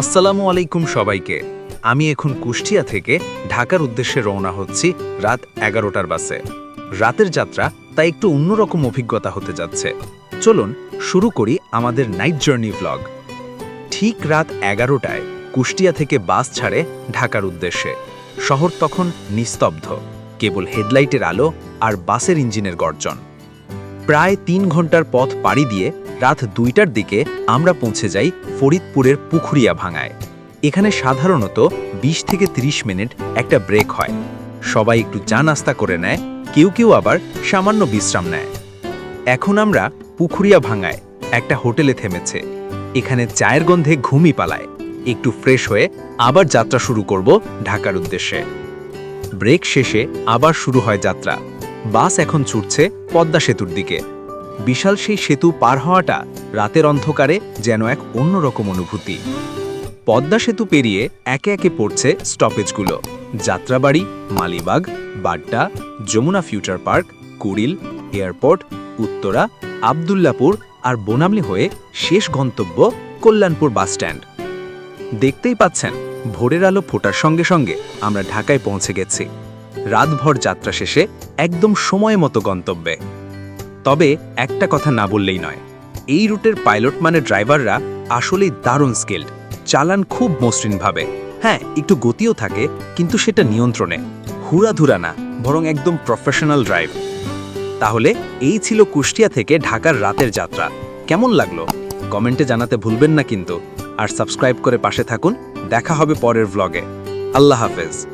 আসসালামু আলাইকুম সবাইকে। আমি এখন কুষ্টিয়া থেকে ঢাকার উদ্দেশ্যে রওনা হচ্ছি রাত এগারোটার বাসে। রাতের যাত্রা তাই একটু অন্যরকম অভিজ্ঞতা হতে যাচ্ছে। চলুন শুরু করি আমাদের নাইট জার্নি ভ্লগ ঠিক রাত এগারোটায় কুষ্টিয়া থেকে বাস ছাড়ে ঢাকার উদ্দেশ্যে। শহর তখন নিস্তব্ধ, কেবল হেডলাইটের আলো আর বাসের ইঞ্জিনের গর্জন। প্রায় তিন ঘণ্টার পথ পাড়ি দিয়ে রাত দুইটার দিকে আমরা পৌঁছে যাই ফরিদপুরের পুখুরিয়া ভাঙায়। এখানে সাধারণত ২০ থেকে ৩০ মিনিট একটা ব্রেক হয়। সবাই একটু চা নাস্তা করে নেয়, কেউ কেউ আবার সামান্য বিশ্রাম নেয়। এখন আমরা পুখুরিয়া ভাঙায় একটা হোটেলে থেমেছে। এখানে চায়ের গন্ধে ঘুমই পালায়। একটু ফ্রেশ হয়ে আবার যাত্রা শুরু করব ঢাকার উদ্দেশ্যে। ব্রেক শেষে আবার শুরু হয় যাত্রা। বাস এখন ছুটছে পদ্মা সেতুর দিকে। বিশাল সেই সেতু পার হওয়াটা রাতের অন্ধকারে যেন এক অন্যরকম অনুভূতি। পদ্মা সেতু পেরিয়ে একে একে পড়ছে স্টপেজগুলো Jatrabari, Malibagh, Badda, Jamuna future park Kuril airport Uttara, Abdullahpur আর বোনামলি হয়ে শেষ গন্তব্য কল্যাণপুর বাসস্ট্যান্ড দেখতেই পাচ্ছেন, ভোরের আলো ফোটার সঙ্গে সঙ্গে আমরা ঢাকায় পৌঁছে গেছি। রাতভর যাত্রা শেষে একদম সময় মতো গন্তব্যে। তবে একটা কথা না বললেই নয়। এই রুটের পাইলট মানে ড্রাইভাররা আসলেই দারুণ স্কিল্ড চালান খুব মসৃণভাবে। হ্যাঁ একটু গতিও থাকে, কিন্তু সেটা নিয়ন্ত্রণে। হুড়াধুরা না, বরং একদম প্রফেশনাল ড্রাইভ। তাহলে এই ছিল কুষ্টিয়া থেকে ঢাকার রাতের যাত্রা। কেমন লাগল? কমেন্টে জানাতে ভুলবেন না কিন্তু। আর সাবস্ক্রাইব করে পাশে থাকুন। দেখা হবে পরের ভ্লগে আল্লাহ হাফেজ।